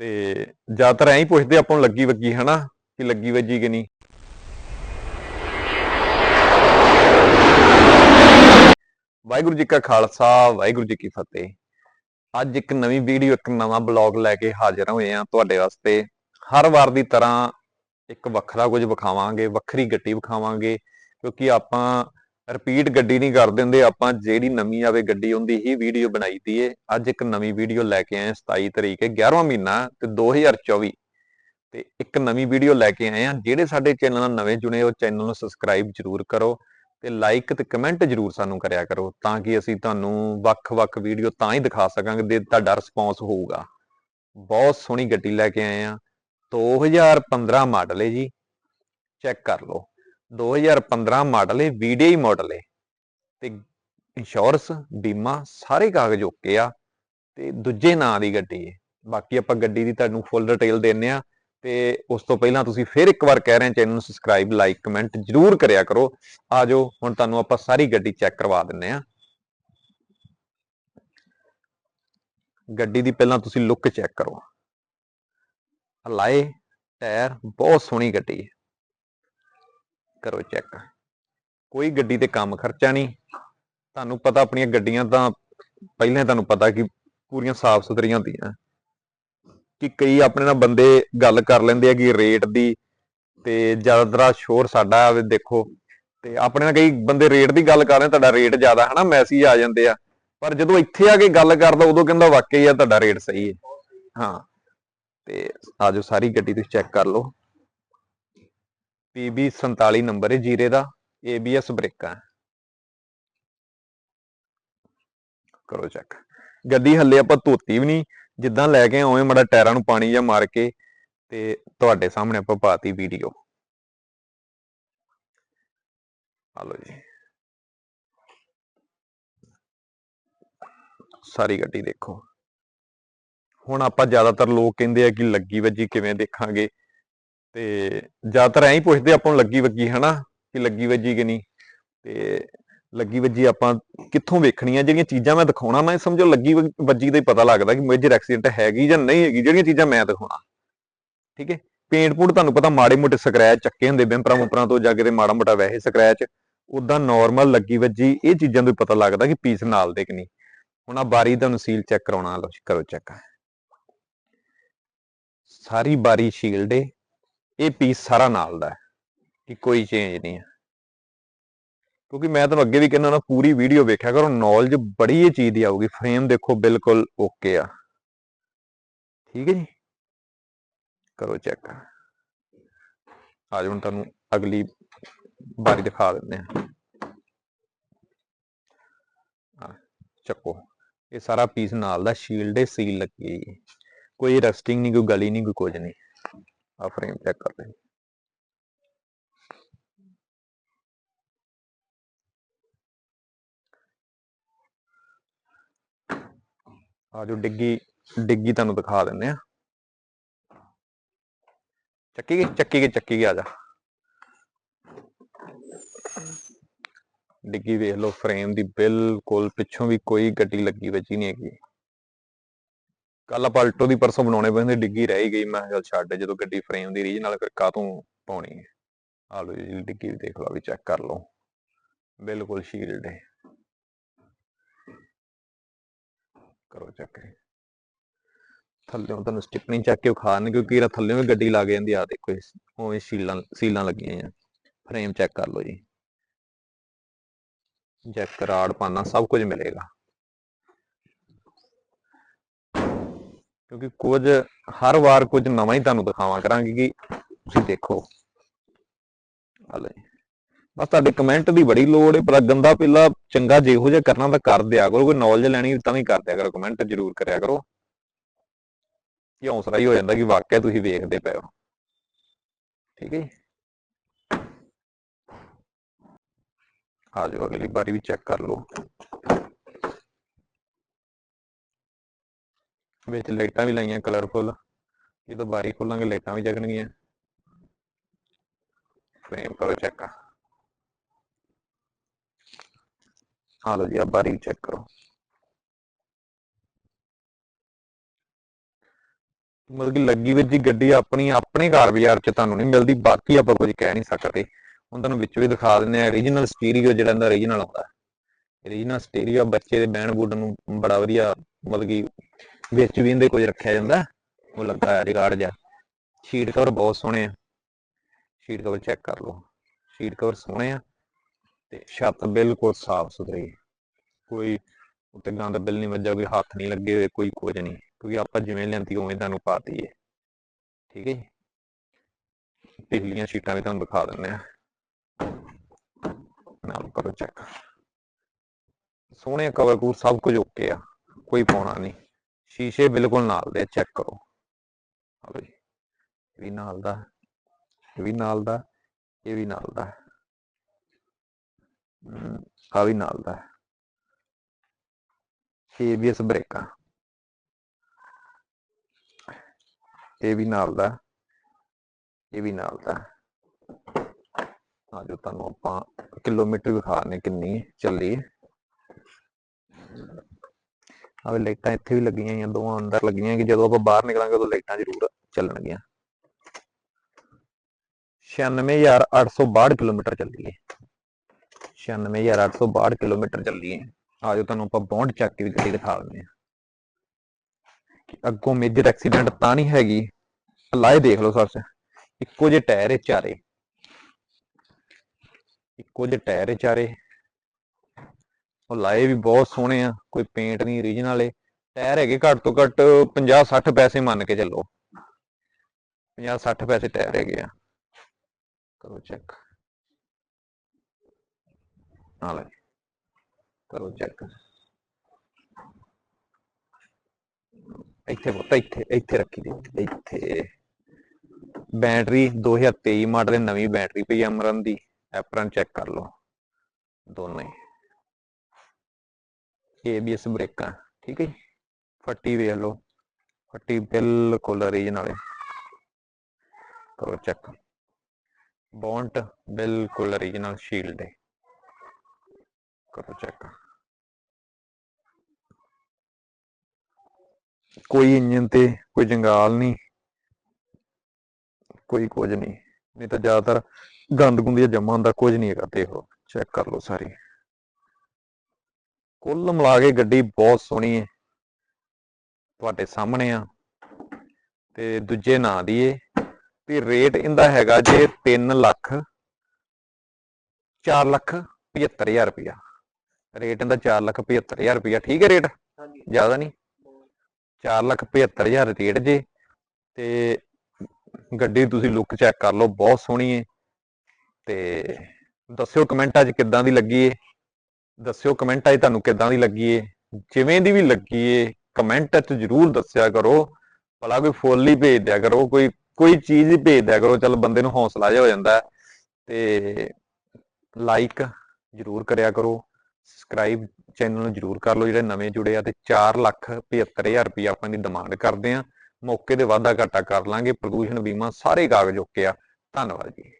ਤੇ ਜ਼ਿਆਦਾਤਰ ਐਂ ਹੀ ਪੁੱਛਦੇ ਆਪਾਂ ਨੂੰ ਲੱਗੀ ਵੱਗੀ, ਹਨਾ? ਕਿ ਲੱਗੀ ਵੱਜੀ ਕਿ ਨਹੀਂ? ਵਾਹਿਗੁਰੂ ਜੀ ਕਾ ਖਾਲਸਾ, ਵਾਹਿਗੁਰੂ ਜੀ ਕੀ ਫਤਿਹ। ਅੱਜ ਇੱਕ ਨਵੀਂ ਵੀਡੀਓ, ਇੱਕ ਨਵਾਂ ਬਲੌਗ ਲੈ ਕੇ ਹਾਜ਼ਰ ਹੋਏ ਆ ਤੁਹਾਡੇ ਵਾਸਤੇ। ਹਰ ਵਾਰ ਦੀ ਤਰ੍ਹਾਂ ਇੱਕ ਵੱਖਰਾ ਕੁਝ ਵਿਖਾਵਾਂਗੇ, ਵੱਖਰੀ ਗੱਟੀ ਵਿਖਾਵਾਂਗੇ, ਕਿਉਂਕਿ ਆਪਾਂ ਰਿਪੀਟ ਗੱਡੀ ਨਹੀਂ ਕਰ ਦਿੰਦੇ, ਆਪਾਂ ਜਿਹੜੀ ਨਵੀਂ ਆਵੇ ਗੱਡੀ, ਉਹਦੀ ਹੀ ਵੀਡੀਓ ਬਣਾਈ ਦੀ ਏ। ਅੱਜ ਇੱਕ ਨਵੀਂ ਵੀਡੀਓ ਲੈ ਕੇ ਆਏ ਹਾਂ 27 ਤਰੀਕ ਹੈ 11ਵਾਂ ਮਹੀਨਾ ਤੇ 2024 ਤੇ ਇੱਕ ਨਵੀਂ ਵੀਡੀਓ ਲੈ ਕੇ ਆਏ ਆ ਜਿਹੜੇ ਸਾਡੇ ਚੈਨਲ ਨਾਲ ਨਵੇਂ ਜੁੜੇ ਉਹ ਚੈਨਲ ਨੂੰ ਸਬਸਕ੍ਰਾਈਬ ਜਰੂਰ ਕਰੋ ਤੇ ਲਾਈਕ ਤੇ ਕਮੈਂਟ ਜਰੂਰ ਸਾਨੂੰ ਕਰਿਆ ਕਰੋ ਤਾਂ ਕਿ ਅਸੀਂ ਤੁਹਾਨੂੰ ਵੱਖ-ਵੱਖ ਵੀਡੀਓ ਤਾਂ ਹੀ ਦਿਖਾ ਸਕਾਂਗੇ ਜੇ ਤੁਹਾਡਾ ਰਿਸਪੌਂਸ ਹੋਊਗਾ। ਬਹੁਤ ਸੋਹਣੀ ਗੱਡੀ ਲੈ ਕੇ ਆਏ ਆ 2015 ਮਾਡਲ ਹੈ ਜੀ। ਚੈੱਕ ਕਰ ਲਓ। 2015 ਮਾਡਲ ਹੈ ਵੀਡੀਆਈ ਮਾਡਲ ਹੈ। ਤੇ ਇੰਸ਼ੋਰੈਂਸ ਬੀਮਾ ਸਾਰੇ ਕਾਗਜ਼ ਓਕੇ ਆ ਤੇ ਦੂਜੇ ਨਾਂ ਦੀ ਗੱਡੀ ਹੈ। ਬਾਕੀ ਆਪਾਂ ਗੱਡੀ ਦੀ ਤੁਹਾਨੂੰ ਫੁੱਲ ਡਿਟੇਲ ਦਿੰਨੇ ਆ ਤੇ ਉਸ ਤੋਂ ਪਹਿਲਾਂ ਤੁਸੀਂ ਫਿਰ ਇੱਕ ਵਾਰ ਕਹਿ ਰਹੇ ਚੈਨਲ ਨੂੰ ਸਬਸਕ੍ਰਾਈਬ ਲਾਈਕ ਕਮੈਂਟ ਜਰੂਰ ਕਰਿਆ ਕਰੋ। ਆਜੋ ਹੁਣ ਤੁਹਾਨੂੰ ਆਪਾਂ ਸਾਰੀ ਗੱਡੀ ਚੈੱਕ ਕਰਵਾ ਦਿੰਨੇ ਆ ਗੱਡੀ ਦੀ ਪਹਿਲਾਂ ਤੁਸੀਂ ਲੁੱਕ ਚੈੱਕ ਕਰੋ। ਹਲਾਏ ਟਾਇਰ ਬਹੁਤ ਸੋਹਣੀ ਗੱਡੀ ਹੈ। ਕਰੋ ਚੈੱਕ ਕੋਈ ਗੱਡੀ ਤੇ ਕੰਮ ਖਰਚਾ ਨਹੀਂ। ਤੁਹਾਨੂੰ ਪਤਾ ਆਪਣੀਆਂ ਗੱਡੀਆਂ ਤਾਂ ਪਹਿਲਾਂ ਤੁਹਾਨੂੰ ਪਤਾ ਕਿ ਪੂਰੀਆਂ ਸਾਫ਼ ਸੁਥਰੀਆਂ ਹੁੰਦੀਆਂ। ਕਿ ਕਈ ਆਪਣੇ ਨਾਲ ਬੰਦੇ ਗੱਲ ਕਰ ਲੈਂਦੇ ਆ ਕਿ ਰੇਟ ਦੀ ਤੇ ਜ਼ਿਆਦਾਤਰ ਸ਼ੋਰ ਸਾਡਾ ਦੇਖੋ। ਤੇ ਆਪਣੇ ਨਾਲ ਕਈ ਬੰਦੇ ਰੇਟ ਦੀ ਗੱਲ ਕਰ ਰਹੇ ਤੁਹਾਡਾ ਰੇਟ ਜ਼ਿਆਦਾ, ਹਨਾ? ਮੈਸੇਜ ਆ ਜਾਂਦੇ ਆ। ਪਰ ਜਦੋਂ ਇੱਥੇ ਆ ਕੇ ਗੱਲ ਕਰਦਾ, ਉਦੋਂ ਕਹਿੰਦਾ ਵਾਕਈ ਆ, ਤੁਹਾਡਾ ਰੇਟ ਸਹੀ ਹੈ। ਹਾਂ। ਤੇ ਆਜੋ ਸਾਰੀ ਗੱਡੀ ਤੁਸੀਂ ਚੈੱਕ ਕਰ ਲਓ। PB 47 ਨੰਬਰ ਹੈ, ਜੀਰੇ ਦਾ ABS ਬ੍ਰੇਕਾਂ ਕਰੋ ਚੈੱਕ ਗੱਡੀ ਹੱਲੇ ਆਪਾਂ ਧੋਤੀ ਵੀ ਨਹੀਂ, ਜਿੱਦਾਂ ਲੈ ਕੇ ਆਏ ਮੜਾ ਟਾਇਰਾਂ ਨੂੰ ਪਾਣੀ ਜਾਂ ਮਾਰ ਕੇ ਤੇ ਤੁਹਾਡੇ ਸਾਹਮਣੇ ਆਪਾਂ ਪਾਤੀ ਵੀਡੀਓ। ਆ ਜੀ। ਸਾਰੀ ਗੱਡੀ ਦੇਖੋ। ਹੁਣ ਆਪਾਂ ਜ਼ਿਆਦਾਤਰ ਲੋਕ ਕਹਿੰਦੇ ਆ ਕਿ ਲੱਗੀ ਵੱਜੀ ਕਿਵੇਂ ਦੇਖਾਂਗੇ। ਤੇ ਜ਼ਿਆਦਾਤਰ ਐਂ ਹੀ ਪੁੱਛਦੇ ਆਪਾਂ ਨੂੰ ਲੱਗੀ ਵੱਜੀ, ਹਨਾ? ਕਿ ਲੱਗੀ ਵੱਜੀ ਕਿ ਨਹੀਂ? ਤੇ ਲੱਗੀ ਵੱਜੀ ਆਪਾਂ ਕਿੱਥੋਂ ਵੇਖਣੀ ਜਿਹੜੀਆਂ ਚੀਜ਼ਾਂ ਮੈਂ ਦਿਖਾਉਣਾ, ਮੈਂ ਸਮਝੋ ਲੱਗੀ ਵੱਜੀ ਦਾ ਹੀ ਪਤਾ ਲੱਗਦਾ ਕਿ ਮੇਜਰ ਐਕਸੀਡੈਂਟ ਹੈਗੀ ਜਾਂ ਨਹੀਂ ਹੈਗੀ, ਜਿਹੜੀਆਂ ਚੀਜ਼ਾਂ ਮੈਂ ਦਿਖਾਉਣਾ। ਠੀਕ ਹੈ? ਪੇਂਟ ਪੂਟ ਤੁਹਾਨੂੰ ਪਤਾ ਮਾੜੇ ਮੋਟੇ ਸਕ੍ਰੈਚ ਚੱਕੇ ਹੁੰਦੇ ਬੈਂਪਰਾਂ ਮੁਪਰਾਂ ਤੋਂ ਜਾ ਕੇ ਤੇ ਮਾੜਾ ਮੋਟਾ ਵੈਸੇ ਸਕ੍ਰੈਚ ਉਦਾਂ ਨਾਰਮਲ ਲੱਗੀ ਵੱਜੀ, ਇਹ ਚੀਜ਼ਾਂ ਤੋਂ ਪਤਾ ਲੱਗਦਾ ਕਿ ਪੀਸ ਨਾਲ ਦੇ ਕਿ ਨਹੀਂ। ਹੁਣ ਆ ਬਾਰੀ ਤੁਹਾਨੂੰ ਸੀਲ ਚੈੱਕ ਕਰਾਉਣਾ, ਲਓ ਕਰੋ ਚੈੱਕ ਸਾਰੀ ਬਾਰੀ ਸ਼ੀਲਡ ਏ ਇਹ ਪੀਸ ਸਾਰਾ ਨਾਲ ਦਾ ਹੈ ਕਿ ਕੋਈ ਚੇਂਜ ਨਹੀਂ ਹੈ। ਕਿਉਂਕਿ ਮੈਂ ਤੁਹਾਨੂੰ ਅੱਗੇ ਵੀ ਕਹਿੰਦਾ ਨਾ, ਪੂਰੀ ਵੀਡੀਓ ਵੇਖਿਆ ਕਰੋ ਨੌਲੇਜ ਬੜੀ ਇਹ ਚੀਜ਼ ਦੀ ਆਊਗੀ ਫਰੇਮ ਦੇਖੋ ਬਿਲਕੁਲ ਓਕੇ ਆ। ਠੀਕ ਹੈ ਜੀ? ਕਰੋ ਚੈੱਕ ਅੱਜ ਹੁਣ ਤੁਹਾਨੂੰ ਅਗਲੀ ਬਾਰੀ ਦਿਖਾ ਦਿੰਦੇ ਆ ਚੱਕੋ। ਇਹ ਸਾਰਾ ਪੀਸ ਨਾਲ ਦਾ ਸ਼ੀਲਡ ਹੈ ਸੀਲ ਲੱਗੀ ਹੈ। ਜੀ। ਕੋਈ ਰਸਟਿੰਗ ਨਹੀਂ, ਕੋਈ ਗਲੀ ਨਹੀਂ, ਕੋਈ ਕੁਝ ਨਹੀਂ। ਆ ਫਰੇਮ ਚੈੱਕ ਕਰ ਲੈ ਆ ਜੋ ਡਿੱਗੀ ਡਿੱਗੀ ਤੁਹਾਨੂੰ ਦਿਖਾ ਦਿੰਦੇ ਆ ਚੱਕੀ ਗਈ ਚੱਕੀ ਗਈ ਚੱਕੀ ਗਈ, ਆ ਜਾ। ਡਿੱਗੀ ਵੇਖ ਲਓ ਫਰੇਮ ਦੀ ਬਿਲਕੁਲ ਪਿੱਛੋਂ ਵੀ ਕੋਈ ਗੱਡੀ ਲੱਗੀ ਵੱਜੀ ਨਹੀਂ ਹੈਗੀ। ਕੱਲ ਆਪਾਂ ਅਲਟੋ ਦੀ ਪਰਸੋਂ ਬਣਾਉਣੇ ਪੈਂਦੇ, ਡਿੱਗੀ ਰਹਿ ਗਈ, ਮੈਂ ਕਿਹਾ ਚੱਲ ਛੱਡ, ਜਦੋਂ ਗੱਡੀ ਫਰੇਮ ਦੀ ਰੀਜ ਨਾਲ ਫਿਰ ਕਾਹਤੋਂ ਪਾਉਣੀ ਹੈ? ਆ ਲਓ ਜੀ ਡਿੱਗੀ ਵੀ ਦੇਖ ਲਓ ਵੀ ਚੈੱਕ ਕਰ ਲਓ। ਬਿਲਕੁਲ ਸ਼ੀਲਡ ਹੈ ਕਰੋ ਚੈੱਕ ਥੱਲੇੋਂ ਤੁਹਾਨੂੰ ਸਟਿਪਨੀ ਚੱਕ ਕੇ ਵਿਖਾਣ ਕਿਉਂਕਿ ਇਹਦਾ ਥੱਲੇੋਂ ਵੀ ਗੱਡੀ ਲੱਗ ਜਾਂਦੀ ਆ। ਦੇਖੋ ਉਵੇਂ ਸੀਲਾਂ ਸੀਲਾਂ ਲੱਗੀਆਂ ਆ ਫਰੇਮ ਚੈੱਕ ਕਰ ਲਓ ਜੀ। ਜੈਕ ਰਾੜ ਪਾਣਾ ਸਭ ਕੁਝ ਮਿਲੇਗਾ। ਕਿਉਂਕਿ ਕੁਝ, ਹਰ ਵਾਰ ਕੁਝ ਨਵਾਂ ਹੀ ਤੁਹਾਨੂੰ ਦਿਖਾਵਾਂ ਕਰਾਂਗੇ ਕਿ ਤੁਸੀਂ ਦੇਖੋ। ਹਲੇ ਬਸ ਤੁਹਾਡੇ ਕਮੈਂਟ ਦੀ ਬੜੀ ਲੋੜ ਹੈ ਪਰ ਗੰਦਾ ਪਿੱਲਾ ਚੰਗਾ ਜਿਹੋ ਜਿਹਾ ਕਰਨਾ ਤਾਂ ਕਰ ਦਿਆ ਕਰੋ, ਕੋਈ ਨੌਲੇਜ ਲੈਣੀ ਤਾਂ ਵੀ ਕਰ ਦਿਆ ਕਰੋ ਕਮੈਂਟ ਜ਼ਰੂਰ ਕਰਿਆ ਕਰੋ। ਕਿ ਹੌਸਲਾ ਹੀ ਹੋ ਜਾਂਦਾ ਕਿ ਵਾਕਿਆ ਤੁਸੀਂ ਵੇਖਦੇ ਪਏ ਹੋ। ਠੀਕ ਹੈ ਜੀ। ਆ ਜਾਓ, ਅਗਲੀ ਵਾਰੀ ਵੀ ਚੈੱਕ ਕਰ ਲਓ। ਵਿੱਚ ਲਾਈਟਾਂ ਵੀ ਲਾਈਆਂ ਕਲਰਫੁਲ ਜਦੋਂ ਬਾਰੀ ਖੋਲਾਂਗੇ ਲਾਈਟਾਂ ਵੀ ਜਗਣਗੀਆਂ। ਫਰੇਮ ਕਰੋ ਚੈੱਕ ਆ। ਲਓ ਜੀ ਆ ਬਾਰੀ ਚੈੱਕ ਕਰੋ। ਮਤਲਬ ਕਿ ਲੱਗੀ ਵਿੱਚ ਜੀ ਗੱਡੀ ਆਪਣੀ, ਆਪਣੇ ਘਰ ਬਾਜ਼ਾਰ ਚ ਤੁਹਾਨੂੰ ਨਹੀਂ ਮਿਲਦੀ, ਬਾਕੀ ਆਪਾਂ ਕੁਝ ਕਹਿ ਨਹੀਂ ਸਕਦੇ। ਹੁਣ ਤੁਹਾਨੂੰ ਵਿੱਚ ਵੀ ਦਿਖਾ ਦਿੰਦੇ ਆ origignal ਸਟੀਰੀਓ ਜਿਹੜਾ ਇਹਦਾ origignal ਆਉਂਦਾ। Origignal ਸਟੀਰੀਓ ਬੱਚੇ ਦੇ ਬੈਂਡ ਬੂਡ ਨੂੰ ਬੜਾ ਵਧੀਆ, ਮਤਲਬ ਕਿ ਵਿੱਚ ਵੀ ਇਹਦੇ ਕੁਝ ਰੱਖਿਆ ਜਾਂਦਾ। ਉਹ ਲੱਗਾ ਹੈ ਰਿਗਾਰਡ ਜਿਹਾ। ਸ਼ੀਟ ਕਵਰ ਬਹੁਤ ਸੋਹਣੇ ਆ। ਸ਼ੀਟ ਕਵਰ ਚੈੱਕ ਕਰ ਲਓ। ਸ਼ੀਟ ਕਵਰ ਸੋਹਣੇ ਆ ਤੇ ਛੱਤ ਬਿਲਕੁਲ ਸਾਫ਼ ਸੁਥਰੀ। ਕੋਈ ਉੱਤੇ ਗੰਦ ਬਿਲ ਨਹੀਂ ਵੱਜਾ ਕੋਈ ਹੱਥ ਨਹੀਂ ਲੱਗੇ ਹੋਏ, ਕੋਈ ਕੁਝ ਨਹੀਂ ਕਿਉਂਕਿ ਆਪਾਂ ਜਿਵੇਂ ਲੈਂਦੀ ਉਵੇਂ ਤੁਹਾਨੂੰ ਪਾਤੀ ਹੈ ਠੀਕ ਹੈ ਜੀ? ਪਿਛਲੀਆਂ ਸ਼ੀਟਾਂ ਵੀ ਤੁਹਾਨੂੰ ਦਿਖਾ ਦਿੰਦੇ ਆ। ਨਾਲ ਕਰੋ ਚੈੱਕ ਸੋਹਣੇ ਕਵਰ ਕੂਰ ਸਭ ਕੁਝ ਓਕੇ ਆ। ਕੋਈ ਪਾਉਣਾ ਨਹੀਂ ਸ਼ੀਸ਼ੇ ਬਿਲਕੁਲ ਨਾਲ ਦੇ ਚੈੱਕ ਕਰੋ। ਆਲੋ ਇਹ ਵੀ ਨਾਲ ਦਾ, ਇਹ ਵੀ ਨਾਲ ਦਾ, ਇਹ ਵੀ ਨਾਲ ਦਾ। ਆ ਵੀ ਨਾਲ ਦਾ। ABS ਬ੍ਰੇਕਾਂ ਇਹ ਵੀ ਨਾਲ ਦਾ, ਇਹ ਵੀ ਨਾਲ ਦਾ। ਆ ਜੋ ਤੁਹਾਨੂੰ ਆਪਾਂ ਕਿਲੋਮੀਟਰ ਵਿਖਾਣੇ ਕਿੰਨੀ ਚੱਲੀ। ਹੈ ਆਵੇ ਲਾਈਟਾਂ ਇੱਥੇ ਵੀ ਲੱਗੀਆਂ ਹੋਈਆਂ, ਦੋਵਾਂ ਅੰਦਰ ਲੱਗੀਆਂ ਕਿ ਜਦੋਂ ਆਪਾਂ ਬਾਹਰ ਨਿਕਲਾਂਗੇ ਉਦੋਂ ਲਾਈਟਾਂ ਜ਼ਰੂਰ ਚੱਲਣਗੀਆਂ। 96862 ਕਿਲੋਮੀਟਰ ਚੱਲੀ ਹੈ 96862 ਕਿਲੋਮੀਟਰ ਚੱਲੀ ਹੈ ਆਜੋ ਤੁਹਾਨੂੰ ਆਪਾਂ ਬੌਂਡ ਚੱਕ ਕੇ ਵੀ ਗੱਡੀ ਦਿਖਾ ਦਿੰਦੇ ਆ ਅੱਗੋਂ ਮੇਜਰ ਐਕਸੀਡੈਂਟ ਤਾਂ ਨਹੀਂ ਹੈਗੀ। ਲਾਏ ਦੇਖ ਲਓ ਸਰ ਇੱਕੋ ਜਿਹੇ ਟਾਇਰ ਹੈ ਚਾਰੇ। ਇੱਕੋ ਜਿਹੇ ਟਾਇਰ ਹੈ ਚਾਰੇ। ਉਹ ਲਾਏ ਵੀ ਬਹੁਤ ਸੋਹਣੇ ਆ, ਕੋਈ ਪੇਂਟ ਨਹੀਂ ਓਰੀਜਨਲ ਏ। ਟਾਇਰ ਹੈਗੇ ਘੱਟ ਤੋਂ ਘੱਟ 50 60 ਪੈਸੇ ਮੰਨ ਕੇ ਚੱਲੋ। 50 60 ਪੈਸੇ ਟਾਇਰ ਹੈਗੇ ਆ। ਕਰੋ ਚੈੱਕ ਆ ਲੈ ਕਰੋ ਚੈੱਕ ਇੱਥੇ ਪੁੱਤ, ਇੱਥੇ ਇੱਥੇ ਰੱਖੀ ਦੀ। ਇੱਥੇ। ਬੈਟਰੀ 2023 ਮਾਡਲ ਨਵੀਂ ਬੈਟਰੀ ਪਈ ਆ ਅਮਰਨ ਦੀ। ਐਪਰਨ ਚੈੱਕ ਕਰ ਲਓ। ਦੋਨੇ ABS ਬ੍ਰੇਕਾਂ ਠੀਕ ਹੈ ਜੀ? ਫੱਟੀ ਵੇਖ ਲਓ, ਫੱਟੀ ਬਿਲਕੁਲ ਓਰੀਜਨਲ ਹੈ। ਕਰੋ ਚੈੱਕ ਬੌਂਟ ਬਿਲਕੁਲ ਓਰੀਜਨਲ ਸ਼ੀਲਡ ਹੈ। ਕਰੋ ਚੈੱਕ ਕੋਈ ਇੰਜਨ ਤੇ ਕੋਈ ਜੰਗਾਲ ਨਹੀਂ। ਕੋਈ ਕੁਝ ਨਹੀਂ। ਨਹੀਂ ਤਾਂ ਜ਼ਿਆਦਾਤਰ ਗੰਦ ਗੁੰਦੀ ਜਮਾ ਹੁੰਦਾ, ਕੁਝ ਨਹੀਂ ਹੈਗਾ, ਦੇਖੋ। ਚੈੱਕ ਕਰ ਲਓ ਸਾਰੀ। ਕੁੱਲ ਮਿਲਾ ਕੇ ਗੱਡੀ ਬਹੁਤ ਸੋਹਣੀ ਹੈ ਤੁਹਾਡੇ ਸਾਹਮਣੇ ਆ। ਤੇ ਦੂਜੇ ਨਾਂ ਦੀ ਏ। ਤੇ ਰੇਟ ਇਹਦਾ ਹੈਗਾ ਜੇ 3 ਲੱਖ 4 ਲੱਖ 75000 ਰੁਪਇਆ। ਰੇਟ ਇਹਦਾ 4 ਲੱਖ 75000 ਰੁਪਇਆ। ਠੀਕ ਹੈ ਰੇਟ? ਹਾਂਜੀ। ਜ਼ਿਆਦਾ ਨਹੀਂ? 4 ਲੱਖ 75000 ਰੇਟ ਜੇ। ਤੇ ਗੱਡੀ ਤੁਸੀਂ ਲੁੱਕ ਚੈੱਕ ਕਰ ਲਓ। ਬਹੁਤ ਸੋਹਣੀ ਹੈ ਤੇ ਦੱਸਿਓ ਕਮੈਂਟਾਂ 'ਚ ਕਿੱਦਾਂ ਦੀ ਲੱਗੀ ਏ। ਦੱਸਿਓ ਕਮੈਂਟ 'ਚ ਤੁਹਾਨੂੰ ਕਿੱਦਾਂ ਦੀ ਲੱਗੀ ਏ? ਜਿਵੇਂ ਦੀ ਵੀ ਲੱਗੀ ਏ? ਕਮੈਂਟ 'ਚ ਜਰੂਰ ਦੱਸਿਆ ਕਰੋ। ਭਲਾ ਕੋਈ ਫੁੱਲ ਹੀ ਭੇਜ ਦਿਆ ਕਰੋ, ਕੋਈ ਕੋਈ ਚੀਜ਼ ਹੀ ਭੇਜ ਦਿਆ ਕਰੋ, ਚਲ ਬੰਦੇ ਨੂੰ ਹੌਸਲਾ ਜਿਹਾ ਹੋ ਜਾਂਦਾ ਤੇ ਲਾਈਕ ਜਰੂਰ ਕਰਿਆ ਕਰੋ ਸਬਸਕ੍ਰਾਈਬ ਚੈਨਲ ਨੂੰ ਜਰੂਰ ਕਰ ਲਓ, ਜਿਹੜੇ ਨਵੇਂ ਜੁੜੇ ਆ, ਤੇ 4 ਲੱਖ 75000 ਰੁਪਏ ਆਪਾਂ ਦੀ ਡਿਮਾਂਡ ਕਰਦੇ ਆ ਮੌਕੇ ਤੇ ਵਾਧਾ ਘਾਟਾ ਕਰ ਲਾਂਗੇ, ਪ੍ਰਦੂਸ਼ਣ ਬੀਮਾ ਸਾਰੇ ਕਾਗਜ਼ ਓਕੇ ਆ। ਧੰਨਵਾਦ ਜੀ।